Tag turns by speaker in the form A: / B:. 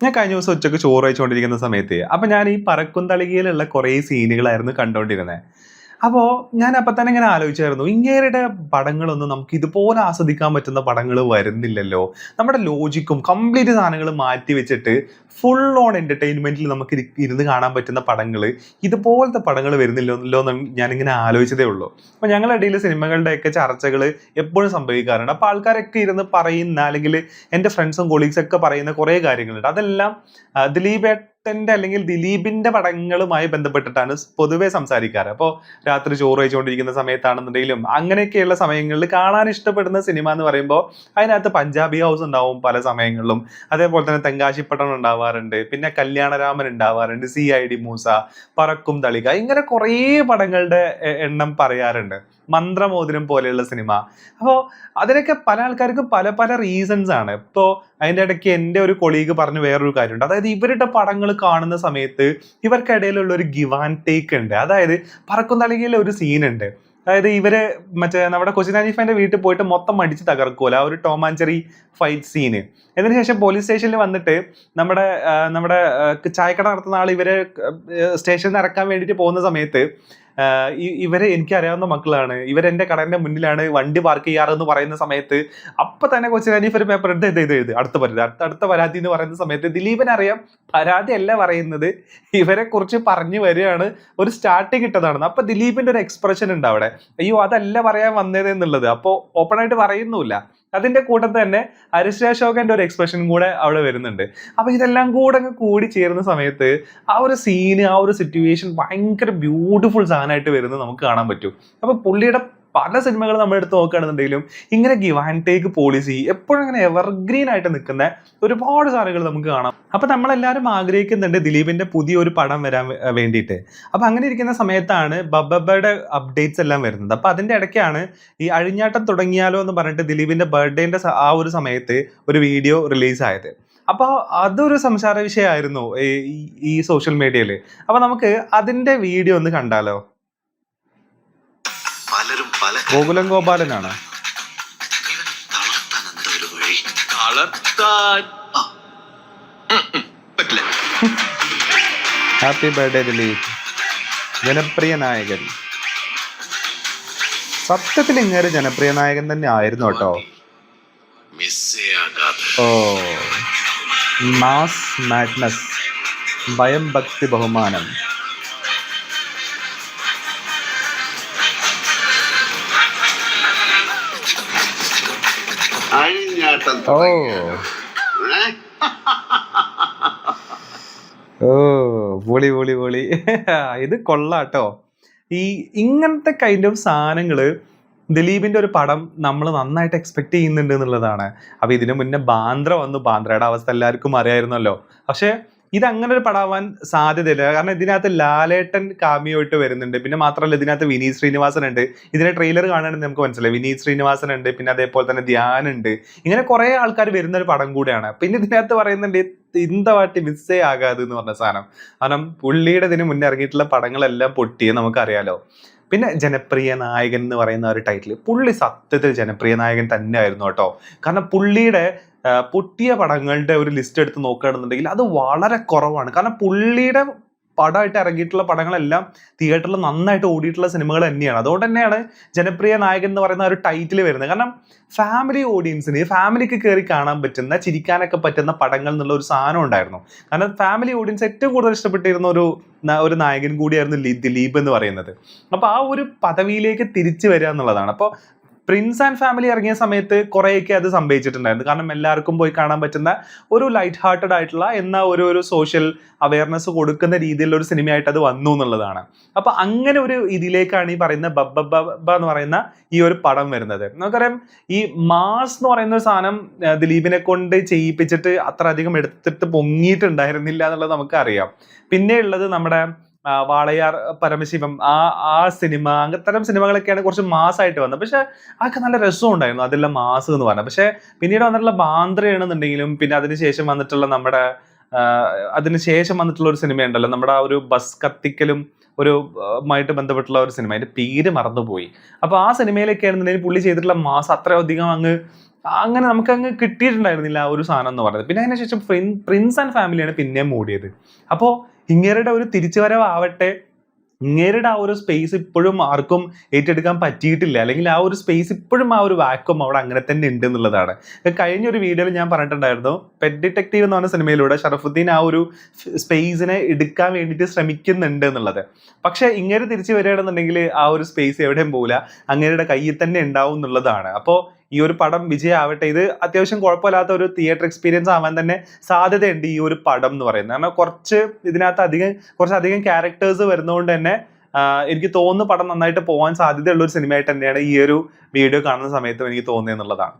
A: ഞാൻ കഴിഞ്ഞ ദിവസം ഉച്ചയ്ക്ക് ചോറ് കഴിച്ചുകൊണ്ടിരിക്കുന്ന സമയത്ത് അപ്പൊ ഞാൻ ഈ പറക്കുംതളികയിലുള്ള കുറേ സീനുകളായിരുന്നു കണ്ടോണ്ടിരുന്നത് അപ്പോ ഞാൻ അപ്പൊ തന്നെ ഇങ്ങനെ ആലോചിച്ചായിരുന്നു. ഇങ്ങേരുടെ പടങ്ങളൊന്നും നമുക്ക് ഇതുപോലെ ആസ്വദിക്കാൻ പറ്റുന്ന പടങ്ങൾ വരുന്നില്ലല്ലോ. നമ്മുടെ ലോജിക്കും കംപ്ലീറ്റ് സാധനങ്ങൾ മാറ്റി വെച്ചിട്ട് ഫുൾ ഓൺ എന്റർടൈൻമെന്റിൽ നമുക്ക് ഇരി- ഇരുന്ന് കാണാൻ പറ്റുന്ന പടങ്ങൾ ഇതുപോലത്തെ പടങ്ങൾ വരുന്നില്ലല്ലോ എന്ന് ഞാനിങ്ങനെ ആലോചിച്ചതേ ഉള്ളൂ. അപ്പൊ ഞങ്ങളുടെ ഇടയിൽ സിനിമകളുടെയൊക്കെ ചർച്ചകൾ എപ്പോഴും സംഭവിക്കാറുണ്ട്. അപ്പോൾ ആൾക്കാരൊക്കെ ഇരുന്ന് പറയുന്ന അല്ലെങ്കിൽ എന്റെ ഫ്രണ്ട്സും കൊളീഗ്സ് ഒക്കെ പറയുന്ന കുറേ കാര്യങ്ങളുണ്ട്. അതെല്ലാം ആ, ദിലീപേട്ടന്റെ അല്ലെങ്കിൽ ദിലീപിന്റെ പടങ്ങളുമായി ബന്ധപ്പെട്ടിട്ടാണ് പൊതുവെ സംസാരിക്കാറ്. അപ്പോൾ രാത്രി ചോറ് കഴിച്ചുകൊണ്ടിരിക്കുന്ന സമയത്താണെന്നുണ്ടെങ്കിലും അങ്ങനെയൊക്കെയുള്ള സമയങ്ങളിൽ കാണാൻ ഇഷ്ടപ്പെടുന്ന സിനിമ എന്ന് പറയുമ്പോൾ അതിനകത്ത് പഞ്ചാബി ഹൗസ് ഉണ്ടാവും പല സമയങ്ങളിലും. അതേപോലെ തന്നെ തെങ്കാശിപ്പട്ടണം ഉണ്ടാവാറുണ്ട്. പിന്നെ കല്യാണരാമൻ ഉണ്ടാവാറുണ്ട്. സി ഐ ഡി മൂസ പറക്കും തളിക ഇങ്ങനെ കുറേ പടങ്ങളുടെ എണ്ണം പറയാറുണ്ട്. മന്ത്രമോതിരം പോലെയുള്ള സിനിമ. അപ്പോൾ അതിനൊക്കെ പല ആൾക്കാർക്കും പല പല റീസൺസ് ആണ്. ഇപ്പോൾ അതിന്റെ ഇടയ്ക്ക് എന്റെ ഒരു കൊളീഗ് പറഞ്ഞ വേറൊരു കാര്യമുണ്ട്. അതായത് ഇവരുടെ പടങ്ങൾ കാണുന്ന സമയത്ത് ഇവർക്കിടയിലുള്ള ഒരു ഗിവ് ആൻഡ് ടേക്ക് ഉണ്ട്. അതായത് പറക്കുന്തളികയിലെ ഒരു സീനുണ്ട് അതായത് ഇവർ മറ്റേ നമ്മുടെ കൊച്ചിൻ വീട്ടിൽ പോയിട്ട് മൊത്തം അടിച്ച് തകർക്കൂല ആ ഒരു Tom and Jerry fight scene അതിനുശേഷം പോലീസ് സ്റ്റേഷനിൽ വന്നിട്ട് നമ്മുടെ നമ്മുടെ ചായക്കട നടത്തുന്ന ആൾ ഇവരെ സ്റ്റേഷനിൽ നിന്ന് ഇറക്കാൻ വേണ്ടിയിട്ട് പോകുന്ന സമയത്ത് ഇവരെ എനിക്കറിയാവുന്ന മക്കളാണ്. ഇവരെന്റെ കടന്റെ മുന്നിലാണ് വണ്ടി പാർക്ക് ചെയ്യാറെന്ന് പറയുന്ന സമയത്ത് അപ്പൊ തന്നെ കൊച്ചു ഹനീഫ് ഒരു പേപ്പർ എടുത്ത് എന്ത് ഇത് അടുത്ത പരാതി അടുത്ത അടുത്ത പരാതി എന്ന് പറയുന്ന സമയത്ത് ദിലീപൻ അറിയാം പരാതി അല്ല പറയുന്നത്. ഇവരെ കുറിച്ച് പറഞ്ഞു വരികയാണ്. ഒരു സ്റ്റാർട്ടിങ് ഇട്ടതാണെന്ന് അപ്പൊ ദിലീപിന്റെ ഒരു എക്സ്പ്രഷൻ ഉണ്ട് അവിടെ. അയ്യോ അതല്ല പറയാൻ വന്നത് എന്നുള്ളത് അപ്പോ ഓപ്പൺ ആയിട്ട് പറയുന്നുമില്ല. അതിന്റെ കൂട്ടത്തിൽ തന്നെ അശോകന്റെ ഒരു എക്സ്പ്രഷനും കൂടെ അവിടെ വരുന്നുണ്ട്. അപ്പൊ ഇതെല്ലാം കൂടെ അങ്ങ് കൂടി ചേരുന്ന സമയത്ത് ആ ഒരു സീന് ആ ഒരു സിറ്റുവേഷൻ ഭയങ്കര ബ്യൂട്ടിഫുൾ സാധനമായിട്ട് വരുന്നത് നമുക്ക് കാണാൻ പറ്റും. അപ്പൊ പുള്ളിയുടെ പല സിനിമകൾ നമ്മൾ എടുത്ത് നോക്കുകയാണെന്നുണ്ടെങ്കിലും ഇങ്ങനെ ഗിവ് ആൻഡ് ടേക്ക് പോളിസി എപ്പോഴും അങ്ങനെ എവർഗ്രീൻ ആയിട്ട് നിൽക്കുന്ന ഒരുപാട് സാധനങ്ങൾ നമുക്ക് കാണാം. അപ്പം നമ്മളെല്ലാവരും ആഗ്രഹിക്കുന്നുണ്ട് ദിലീപിന്റെ പുതിയൊരു പടം വരാൻ വേണ്ടിയിട്ട്. അപ്പം അങ്ങനെ ഇരിക്കുന്ന സമയത്താണ് ബബ്ബയുടെ അപ്ഡേറ്റ്സ് എല്ലാം വരുന്നത്. അപ്പം അതിന്റെ ഇടയ്ക്കാണ് ഈ അഴിഞ്ഞാട്ടം തുടങ്ങിയാലോ എന്ന് പറഞ്ഞിട്ട് ദിലീപിന്റെ ബർത്ത്ഡേന്റെ ആ ഒരു സമയത്ത് ഒരു വീഡിയോ റിലീസ് ആയത്. അപ്പോൾ അതൊരു സംസാര വിഷയമായിരുന്നു ഈ- സോഷ്യൽ മീഡിയയിൽ അപ്പോൾ നമുക്ക് അതിന്റെ വീഡിയോ ഒന്ന് കണ്ടാലോ? ഗോകുലം ഗോപാലനാണ്. ഹാപ്പി ബർത്ത്ഡേ ദിലീപ് ജനപ്രിയ നായകൻ. സത്യത്തിൽ ഇങ്ങനെ ജനപ്രിയ നായകൻ തന്നെ ആയിരുന്നു കേട്ടോ. ഓ. മാസ് മാഡ്നസ് ഭയം ഭക്തി ബഹുമാനം.
B: അഴിഞ്ഞാട്ടം
A: ഓ. പൊളി പൊളി പൊളി ഇത് കൊള്ളാട്ടോ. ഈ ഇങ്ങനത്തെ കൈൻഡ് ഓഫ് സാധനങ്ങൾ ദിലീപിന്റെ ഒരു പടം നമ്മൾ നന്നായിട്ട് എക്സ്പെക്ട് ചെയ്യുന്നുണ്ട് എന്നുള്ളതാണ്. അപ്പൊ ഇതിനു മുന്നേ ബാന്ദ്ര വന്നു. ബാന്ദ്രയുടെ അവസ്ഥ എല്ലാവർക്കും അറിയായിരുന്നല്ലോ. പക്ഷെ ഇത് അങ്ങനെ ഒരു പടാവാൻ സാധ്യതയില്ല. കാരണം ഇതിനകത്ത് ലാലേട്ടൻ കാമിയോയിട്ട് വരുന്നുണ്ട്. പിന്നെ മാത്രമല്ല ഇതിനകത്ത് വിനീത് ശ്രീനിവാസൻ ഉണ്ട് ഇതിന്റെ ട്രെയിലർ കാണുകയാണെങ്കിൽ നമുക്ക് മനസ്സിലായി. വിനീത് ശ്രീനിവാസൻ ഉണ്ട് പിന്നെ അതേപോലെ തന്നെ ധ്യാൻ ഉണ്ട് ഇങ്ങനെ കുറെ ആൾക്കാർ വരുന്ന ഒരു പടം കൂടിയാണ്. പിന്നെ ഇതിനകത്ത് പറയുന്നുണ്ട് ഇന്തവാട്ടി മിസ്സേ ആകാതെ എന്ന് പറഞ്ഞ സാധനം. കാരണം പുള്ളിയുടെ ഇതിന് മുന്നേ ഇറങ്ങിയിട്ടുള്ള പടങ്ങളെല്ലാം പൊട്ടിയെ നമുക്കറിയാലോ. പിന്നെ ജനപ്രിയ നായകൻ എന്ന് പറയുന്ന ഒരു ടൈറ്റിൽ പുള്ളി സത്യത്തിൽ ജനപ്രിയ നായകൻ തന്നെയായിരുന്നു കേട്ടോ. കാരണം പുള്ളിയുടെ പൊട്ടിയ പടങ്ങളുടെ ഒരു ലിസ്റ്റ് എടുത്ത് നോക്കുകയാണെന്നുണ്ടെങ്കിൽ അത് വളരെ കുറവാണ്. കാരണം പുള്ളിയുടെ പടമായിട്ട് ഇറങ്ങിയിട്ടുള്ള പടങ്ങളെല്ലാം തിയേറ്ററിൽ നന്നായിട്ട് ഓടിയിട്ടുള്ള സിനിമകൾ തന്നെയാണ്. അതുകൊണ്ട് തന്നെയാണ് ജനപ്രിയ നായകൻ എന്ന് പറയുന്ന ഒരു ടൈറ്റിൽ വരുന്നത്. കാരണം ഫാമിലി ഓഡിയൻസിന് ഫാമിലിക്ക് കയറി കാണാൻ പറ്റുന്ന ചിരിക്കാനൊക്കെ പറ്റുന്ന പടങ്ങൾ എന്നുള്ള ഒരു സാധനം ഉണ്ടായിരുന്നു. കാരണം ഫാമിലി ഓഡിയൻസ് ഏറ്റവും കൂടുതൽ ഇഷ്ടപ്പെട്ടിരുന്ന ഒരു ഒരു നായകൻ കൂടിയായിരുന്നു ദിലീപ് എന്ന് പറയുന്നത്. അപ്പോൾ ആ ഒരു പദവിയിലേക്ക് തിരിച്ചു വരിക എന്നുള്ളതാണ്. അപ്പോൾ പ്രിൻസ് ആൻഡ് ഫാമിലി ഇറങ്ങിയ സമയത്ത് കുറേയൊക്കെ അത് സംഭവിച്ചിട്ടുണ്ടായിരുന്നു. കാരണം എല്ലാവർക്കും പോയി കാണാൻ പറ്റുന്ന ഒരു ലൈറ്റ് ഹാർട്ടഡ് ആയിട്ടുള്ള എന്ന ഒരു ഒരു സോഷ്യൽ അവയർനെസ് കൊടുക്കുന്ന രീതിയിലുള്ള ഒരു സിനിമയായിട്ട് അത് വന്നു എന്നുള്ളതാണ്. അപ്പൊ അങ്ങനെ ഒരു ഇതിലേക്കാണ് ഈ പറയുന്ന ബബ്ബ എന്ന് പറയുന്ന ഈ ഒരു പടം വരുന്നത്. നമുക്കറിയാം ഈ മാസ് എന്ന് പറയുന്ന ഒരു സാധനം ദിലീപിനെ കൊണ്ട് ചെയ്യിപ്പിച്ചിട്ട് അത്ര അധികം എടുത്തിട്ട് പൊങ്ങിയിട്ടുണ്ടായിരുന്നില്ല എന്നുള്ളത് നമുക്കറിയാം. പിന്നെ ഉള്ളത് നമ്മുടെ വാളയാർ പരമശിവം ആ ആ സിനിമ അങ്ങനത്തരം സിനിമകളൊക്കെയാണ് കുറച്ച് മാസമായിട്ട് വന്നത്. പക്ഷെ അതൊക്കെ നല്ല രസം ഉണ്ടായിരുന്നു അതെല്ലാം മാസ് എന്ന് പറഞ്ഞത് പക്ഷെ പിന്നീട് വന്നിട്ടുള്ള ബാന്ദ്രയാണെന്നുണ്ടെങ്കിലും പിന്നെ അതിനുശേഷം വന്നിട്ടുള്ള നമ്മുടെ അതിനുശേഷം വന്നിട്ടുള്ള ഒരു സിനിമ ഉണ്ടല്ലോ നമ്മുടെ ആ ഒരു ബസ് കത്തിക്കലും ഒരു മായിട്ട് ബന്ധപ്പെട്ടുള്ള ഒരു സിനിമ. അതിന്റെ പേര് മറന്നുപോയി. അപ്പൊ ആ സിനിമയിലൊക്കെ ആണെന്നുണ്ടെങ്കിൽ പുള്ളി ചെയ്തിട്ടുള്ള മാസ് അത്രയധികം അങ്ങ് അങ്ങനെ നമുക്ക് അങ്ങ് കിട്ടിയിട്ടുണ്ടായിരുന്നില്ല ആ ഒരു സാധനം എന്ന് പറയുന്നത് പിന്നെ അതിനുശേഷം പ്രിൻസ് ആൻഡ് ഫാമിലിയാണ് പിന്നെയും മൂടിയത്. അപ്പോൾ ഇങ്ങേരുടെ ഒരു തിരിച്ചുവരവാവട്ടെ. ഇങ്ങേരുടെ ആ ഒരു സ്പേസ് ഇപ്പോഴും ആർക്കും ഏറ്റെടുക്കാൻ പറ്റിയിട്ടില്ല. അല്ലെങ്കിൽ ആ ഒരു സ്പേസ് ഇപ്പോഴും ആ ഒരു വാക്വം അവിടെ അങ്ങനെ തന്നെ ഉണ്ട് എന്നുള്ളതാണ്. കഴിഞ്ഞ ഒരു വീഡിയോയിൽ ഞാൻ പറഞ്ഞിട്ടുണ്ടായിരുന്നു പെറ്റ് ഡിറ്റക്റ്റീവ് എന്ന് പറഞ്ഞ സിനിമയിലൂടെ ഷറഫുദ്ദീൻ ആ ഒരു സ്പേസിനെ എടുക്കാൻ വേണ്ടിയിട്ട് ശ്രമിക്കുന്നുണ്ട് എന്നുള്ളത്. പക്ഷേ ഇങ്ങനെ തിരിച്ചു വരികയാണെന്നുണ്ടെങ്കിൽ ആ ഒരു സ്പേസ് എവിടെയും പോകില്ല അങ്ങേരുടെ കയ്യിൽ തന്നെ ഉണ്ടാവും എന്നുള്ളതാണ്. അപ്പോൾ ഈ ഒരു പടം വിജയമാവട്ടെ ഇത് അത്യാവശ്യം കുഴപ്പമില്ലാത്ത ഒരു തിയേറ്റർ എക്സ്പീരിയൻസ് ആവാൻ തന്നെ സാധ്യതയുണ്ട് ഈ ഒരു പടം എന്ന് പറയുന്നത്. കാരണം കുറച്ച് ഇതിനകത്ത് അധികം കുറച്ചധികം ക്യാരക്ടേഴ്സ് വരുന്നതുകൊണ്ട് തന്നെ എനിക്ക് തോന്നുന്നു പടം നന്നായിട്ട് പോകാൻ സാധ്യതയുള്ള ഒരു സിനിമയായിട്ട് തന്നെയാണ് ഈ ഒരു വീഡിയോ കാണുന്ന സമയത്തും എനിക്ക് തോന്നിയെന്നുള്ളതാണ്